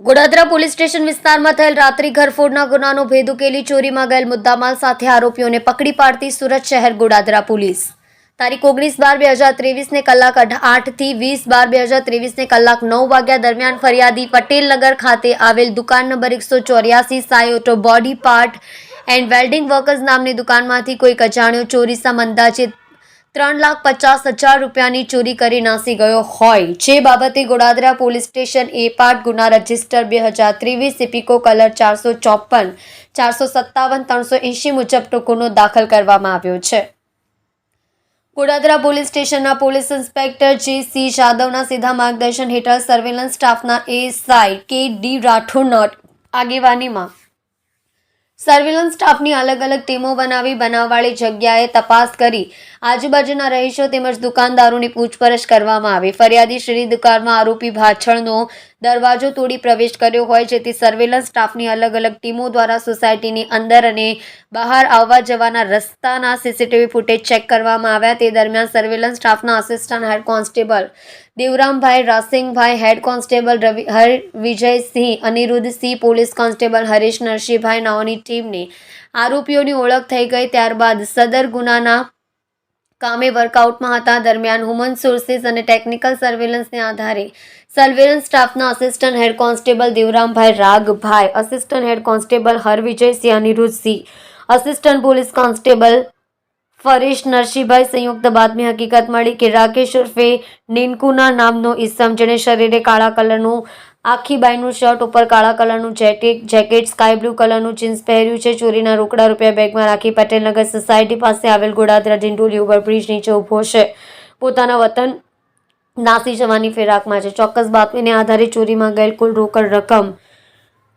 Godadara police station વિસ્તારમાં થયેલ રાત્રિ ઘરફોડના ગુનાનો ભેદ ઉકેલી ચોરીમાં ગયેલ મુદ્દામાલ સાથે આરોપીઓને પકડી પાડતી સુરત શહેર ગોડાદરા પોલીસ. તારીખ ઓગણીસ બાર બે હજાર ત્રેવીસને કલાક આઠથી વીસ બાર બે હજાર ત્રેવીસને કલાક નવ વાગ્યા દરમિયાન ફરિયાદી પટેલનગર ખાતે આવેલ દુકાન નંબર એકસો ચોર્યાસી Sai auto body part and welding workers નામની દુકાનમાંથી કોઈક અજાણ્યો ચોરી સમ અંદાજે ત્રણ લાખ પચાસ હજાર રૂપિયાની ચોરી કરી નાસી ગયો હોય. જે બાબતે Godadara police station A part ગુના રજિસ્ટર બે હજાર ત્રેવીસ ઇપિકો કલર ચારસો ચોપન, ચારસો સત્તાવન, ત્રણસો એંશી મુજબનો ગુનો દાખલ કરવામાં આવ્યો છે. ગોડાદરા પોલીસ સ્ટેશનના પોલીસ ઇન્સ્પેક્ટર જે સી જાદવના સીધા માર્ગદર્શન હેઠળ સર્વેલન્સ સ્ટાફના એસઆઈ કે ડી રાઠોડના આગેવાનીમાં સર્વેલન્સ સ્ટાફની અલગ અલગ ટીમો બનાવી બનાવવાળી જગ્યાએ તપાસ કરી આજુબાજુના રહીશો તેમજ દુકાનદારોની પૂછપરછ કરવામાં આવી. ફરિયાદી શ્રી દુકાનમાં આરોપી પાછળનો દરવાજો તોડી પ્રવેશ કર્યો હોય, જેથી સર્વેલન્સ સ્ટાફની અલગ અલગ ટીમો દ્વારા સોસાયટીની અંદર અને બહાર આવવા જવાના રસ્તાના સીસીટીવી ફૂટેજ ચેક કરવામાં આવ્યા. તે દરમિયાન સર્વેલન્સ સ્ટાફના assistant head constable Devrambhai Rasingbhai head constable Ravi Harvijaysinh Aniruddhsinh police constable Harish Narsinhbhai નાઓની ટીમની આરોપીઓની ઓળખ થઈ ગઈ. ત્યારબાદ સદર ગુનાના કામે વર્કઆઉટમાં હતા. દરમિયાન હ્યુમન સોર્સિસ અને ટેકનિકલ સર્વેલન્સને આધારે સર્વેલન્સ સ્ટાફના assistant head constable Devrambhai Ragbhai assistant head constable Harvijaysinh Aniruddhsinh assistant police constable Farish Narsinhbhai સંયુક્ત બાતમી હકીકત મળી કે રાકેશ ઉર્ફે નિનકુના નામનો ઇસમ જેણે શરીરે કાળા કલરનું, આખી બાઈનું શર્ટ ઉપર કાળા કલરનું જેકેટ જેકેટ, સ્કાય બ્લુ કલરનું જીન્સ પહેર્યું છે. ચોરીના રોકડા રૂપિયા બેગમાં રાખી પટેલનગર સોસાયટી પાસે આવેલ ગોડાદરા ડિંડોલી ઓવરબ્રિજ નીચે ઊભો છે. પોતાના વતન નાસી જવાની ફિરાકમાં છે. ચોક્કસ બાતમીને આધારે ચોરીમાં ગયેલ કુલ રોકડ રકમ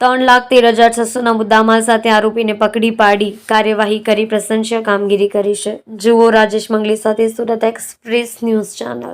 ત્રણ લાખ તેર હજાર છસોના મુદ્દામાલ સાથે આરોપીને પકડી પાડી કાર્યવાહી કરી પ્રશંસ્ય કામગીરી કરી છે. જુઓ રાજેશ મંગલી સાથે સુરત એક્સપ્રેસ ન્યૂઝ ચેનલ